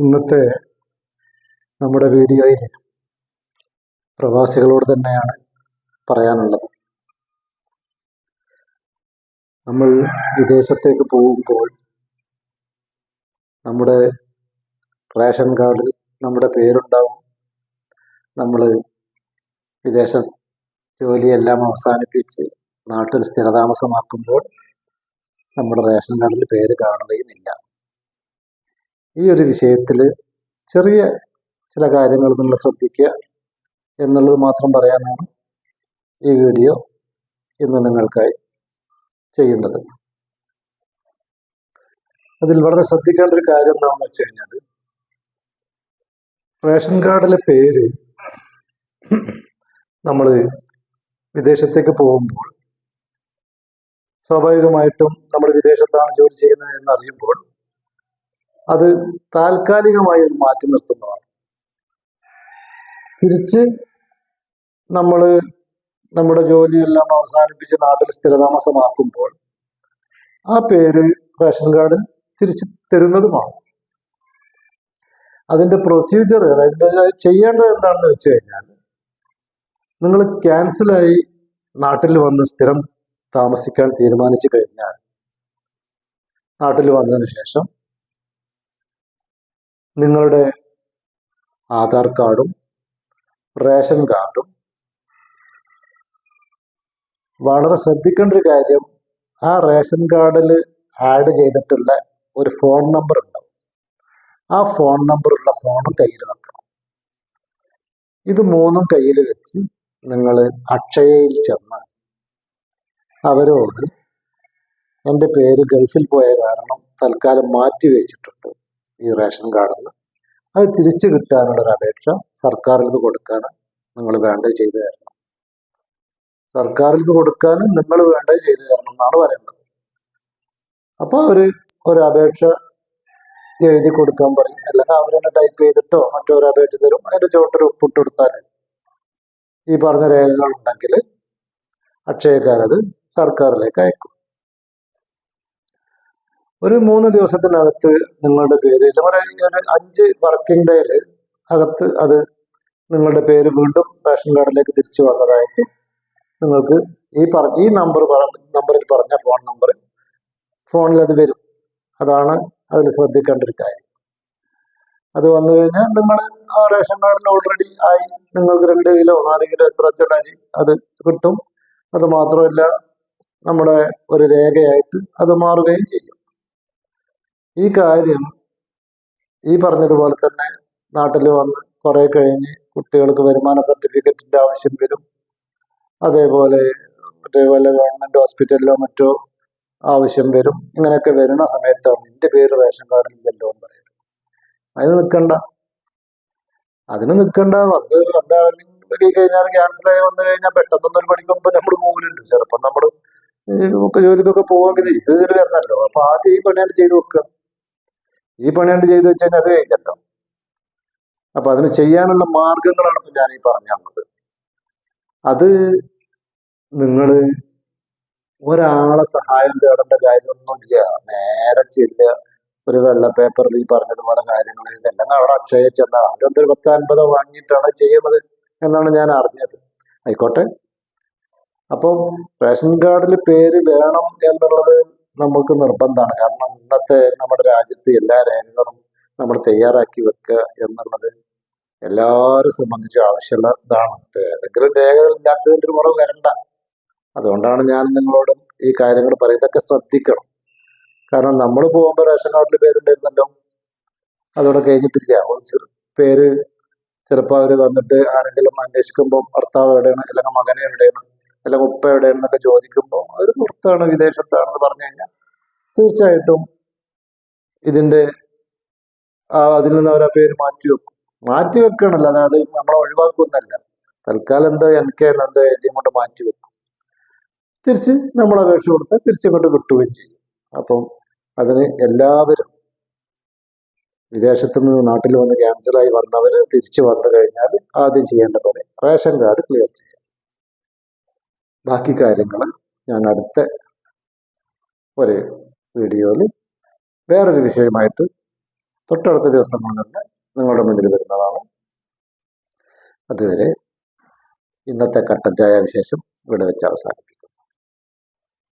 ഇന്നത്തെ നമ്മുടെ വീഡിയോയിൽ പ്രവാസികളോട് തന്നെയാണ് പറയാനുള്ളത്. നമ്മൾ വിദേശത്തേക്ക് പോകുമ്പോൾ നമ്മുടെ റേഷൻ കാർഡിൽ നമ്മുടെ പേരുണ്ടാവും. നമ്മൾ വിദേശ ജോലിയെല്ലാം അവസാനിപ്പിച്ച് നാട്ടിൽ സ്ഥിരതാമസമാക്കുമ്പോൾ നമ്മുടെ റേഷൻ കാർഡിൽ പേര് കാണുകയുമില്ല. ഈ ഒരു വിഷയത്തിൽ ചെറിയ ചില കാര്യങ്ങൾ നിങ്ങൾ ശ്രദ്ധിക്കുക എന്നുള്ളത് മാത്രം പറയാനാണ് ഈ വീഡിയോ ഇന്ന് നിങ്ങൾക്കായി ചെയ്യുന്നത് അതിൽ വളരെ ശ്രദ്ധിക്കേണ്ട ഒരു കാര്യം എന്താണെന്ന് വെച്ച് കഴിഞ്ഞാൽ റേഷൻ കാർഡിലെ പേര് നമ്മൾ വിദേശത്തേക്ക് പോകുമ്പോൾ സ്വാഭാവികമായിട്ടും നമ്മൾ വിദേശത്താണ് ജോലി ചെയ്യുന്നത് എന്ന് അറിയുമ്പോൾ അത് താൽക്കാലികമായി ഒരു മാറ്റി നിർത്തുന്നതാണ്. തിരിച്ച് നമ്മൾ നമ്മുടെ ജോലിയെല്ലാം അവസാനിപ്പിച്ച് നാട്ടിൽ സ്ഥിരതാമസമാക്കുമ്പോൾ ആ പേര് റേഷൻ കാർഡ് തിരിച്ച് തരുന്നതുമാണ്. അതിന്റെ പ്രൊസീജിയർ അതായത് ചെയ്യേണ്ടത് എന്താണെന്ന് വെച്ച് കഴിഞ്ഞാൽ നിങ്ങൾ ക്യാൻസലായി നാട്ടിൽ വന്ന് സ്ഥിരം താമസിക്കാൻ തീരുമാനിച്ചു കഴിഞ്ഞാൽ നാട്ടിൽ വന്നതിന് ശേഷം നിങ്ങളുടെ ആധാർ കാർഡും റേഷൻ കാർഡും. വളരെ ശ്രദ്ധിക്കേണ്ട ഒരു കാര്യം ആ റേഷൻ കാർഡിൽ ആഡ് ചെയ്തിട്ടുള്ള ഒരു ഫോൺ നമ്പർ ഉണ്ടാവും ആ ഫോൺ നമ്പറുള്ള ഫോണും കയ്യിൽ വെക്കണം. ഇത് മൂന്നും കയ്യിൽ വെച്ച് നിങ്ങൾ അക്ഷയയിൽ ചെന്ന് അവരോട് എന്റെ പേര് ഗൾഫിൽ പോയ കാരണം തൽക്കാലം മാറ്റി വെച്ചിട്ടുണ്ട്. ഈ റേഷൻ കാർഡിൽ നിന്ന് അത് തിരിച്ചു കിട്ടാനുള്ള ഒരു അപേക്ഷ സർക്കാരിൽ നിന്ന് കൊടുക്കാൻ നിങ്ങൾ വേണ്ടത് ചെയ്തു തരണം. സർക്കാരിൽ നിന്ന് കൊടുക്കാൻ നിങ്ങൾ വേണ്ടത് ചെയ്തു തരണം എന്നാണ് പറയേണ്ടത്. അപ്പോൾ അവർ ഒരു അപേക്ഷ എഴുതി കൊടുക്കാൻ പറയും. അല്ലെങ്കിൽ അവരെന്നെ ടൈപ്പ് ചെയ്തിട്ടോ മറ്റോ ഒരു അപേക്ഷ തരും. അതിന്റെ ചോട്ടൊരു ഒപ്പിട്ട് കൊടുത്താൽ ഈ പറഞ്ഞ രേഖകളുണ്ടെങ്കിൽ അക്ഷയക്കാരത് സർക്കാരിലേക്ക് അയക്കും. ഒരു മൂന്ന് ദിവസത്തിനകത്ത് നിങ്ങളുടെ പേര് ഒരു അഞ്ച് വർക്കിംഗ് ഡേയിൽ അകത്ത് അത് നിങ്ങളുടെ പേര് വീണ്ടും റേഷൻ കാർഡിലേക്ക് തിരിച്ചു വന്നതായിട്ട് നിങ്ങൾക്ക് ഈ പറ ഈ നമ്പർ നമ്പറിൽ പറഞ്ഞ ഫോൺ നമ്പർ ഫോണിൽ അത് വരും. അതാണ് അതിൽ ശ്രദ്ധിക്കേണ്ട ഒരു കാര്യം അത് വന്നു കഴിഞ്ഞാൽ നിങ്ങൾ ആ റേഷൻ കാർഡിൽ ഓൾറെഡി ആയി. നിങ്ങൾക്ക് രണ്ട് കിലോ നാല് കിലോ എത്ര വെച്ചാൽ അത് കിട്ടും. അത് മാത്രമല്ല നമ്മുടെ ഒരു രേഖയായിട്ട് അത് മാറുകയും ചെയ്യും. ഈ കാര്യം ഈ പറഞ്ഞതുപോലെ തന്നെ നാട്ടിൽ വന്ന് കുറെ കഴിഞ്ഞ് കുട്ടികൾക്ക് വരുമാന സർട്ടിഫിക്കറ്റിന്റെ ആവശ്യം വരും. അതേപോലെ മറ്റേ വല്ല ഗവൺമെന്റ് ഹോസ്പിറ്റലിലോ മറ്റോ ആവശ്യം വരും. ഇങ്ങനെയൊക്കെ വരുന്ന സമയത്താണ് എന്റെ പേര് റേഷൻ കാർഡിൽ ഇല്ലല്ലോ എന്ന് പറയുന്നത്. അതിന് നിൽക്കണ്ട അതിന് നിൽക്കണ്ട വന്ന് എന്താ വരി കഴിഞ്ഞാൽ ക്യാൻസലായി വന്നു കഴിഞ്ഞാൽ പെട്ടെന്നൊന്നും ഒരു പണിക്കൊന്നും നമ്മൾ പോകലുണ്ട് ചെറുപ്പം നമ്മൾ ഒക്കെ ജോലിക്കൊക്കെ പോവാമെങ്കിൽ ഇത് ഇതിൽ വരണല്ലോ. അപ്പൊ ആദ്യം ഈ പണിയാണ് ചെയ്ത് വെക്കുക ഈ പണിയാണ്ട് ചെയ്തു വെച്ച് കഴിഞ്ഞാൽ അത് കഴിഞ്ഞല്ലോ. അപ്പൊ അതിന് ചെയ്യാനുള്ള മാർഗങ്ങളാണ് ഇപ്പൊ ഞാൻ ഈ പറഞ്ഞു തന്നത്. അത് നിങ്ങൾ ഒരാളെ സഹായം തേടേണ്ട കാര്യമൊന്നുമില്ല. നേരെ ചെല്ലുക. ഒരു വെള്ള പേപ്പറിൽ ഈ പറഞ്ഞതുപോലെ കാര്യങ്ങൾ ഇതെല്ലാം അവിടെ അക്ഷയ ചെന്ന അവരെന്തൊരു ഒരു അൻപതോ വാങ്ങിയിട്ടാണ് ചെയ്യുന്നത് എന്നാണ് ഞാൻ അറിഞ്ഞത്. ആയിക്കോട്ടെ. അപ്പോൾ റേഷൻ കാർഡിൽ പേര് വേണം എന്നുള്ളത് നമുക്ക് നിർബന്ധമാണ്. കാരണം ഇന്നത്തെ നമ്മുടെ രാജ്യത്ത് എല്ലാ രേഖകളും നമ്മൾ തയ്യാറാക്കി വെക്കുക എന്നുള്ളത് എല്ലാവരും സംബന്ധിച്ചും ആവശ്യമുള്ള ഇതാണ്. ഏതെങ്കിലും രേഖകൾ ഇല്ലാത്തതിന്റെ ഒരു കുറവ് വരണ്ട. അതുകൊണ്ടാണ് ഞാൻ നിങ്ങളോടും ഈ കാര്യങ്ങൾ പറയുന്നതൊക്കെ ശ്രദ്ധിക്കണം. കാരണം നമ്മൾ പോകുമ്പോൾ റേഷൻ കാർഡിൽ പേരുണ്ടായിരുന്നല്ലോ. അതോടെ കഴിഞ്ഞിട്ടില്ല പേര് ചിലപ്പോൾ അവർ വന്നിട്ട് ആരെങ്കിലും അന്വേഷിക്കുമ്പോൾ ഭർത്താവ് എവിടെയാണ് അല്ലെങ്കിൽ മകനെ എവിടെയാണ് അല്ലെങ്കിൽ ഉപ്പ എവിടെയാണെന്നൊക്കെ ചോദിക്കുമ്പോൾ അവർ പുറത്താണ് വിദേശത്താണെന്ന് പറഞ്ഞു കഴിഞ്ഞാൽ തീർച്ചയായിട്ടും ഇതിന്റെ അതിൽ നിന്ന് അവരാ പേര് മാറ്റി വെക്കും. മാറ്റി വെക്കണല്ലോ അതായത് നമ്മളെ ഒഴിവാക്കുന്നല്ല. തൽക്കാലം എന്തോ എനിക്ക് എന്തോ എഴുതി കൊണ്ട് മാറ്റി വെക്കും. തിരിച്ച് നമ്മൾ അപേക്ഷ കൊടുത്താൽ തിരിച്ചിങ്ങോട്ട് കിട്ടുകയും ചെയ്യും. അപ്പം അതിന് എല്ലാവരും വിദേശത്തുനിന്ന് നാട്ടിൽ വന്ന് ക്യാൻസറായി വന്നവർ തിരിച്ചു വന്നു കഴിഞ്ഞാൽ ആദ്യം ചെയ്യേണ്ട പോലെ റേഷൻ കാർഡ് ക്ലിയർ ചെയ്യാം ബാക്കി കാര്യങ്ങൾ ഞാൻ അടുത്ത ഒരു വീഡിയോയിൽ വേറൊരു വിഷയമായിട്ട് തൊട്ടടുത്ത ദിവസങ്ങളിൽ നിങ്ങളുടെ മുന്നിൽ വരുന്നതാണ്. അതുവരെ ഇന്നത്തെ കട്ടൻ ചായ വിശേഷം ഇവിടെ വെച്ച് അവസാനിക്കും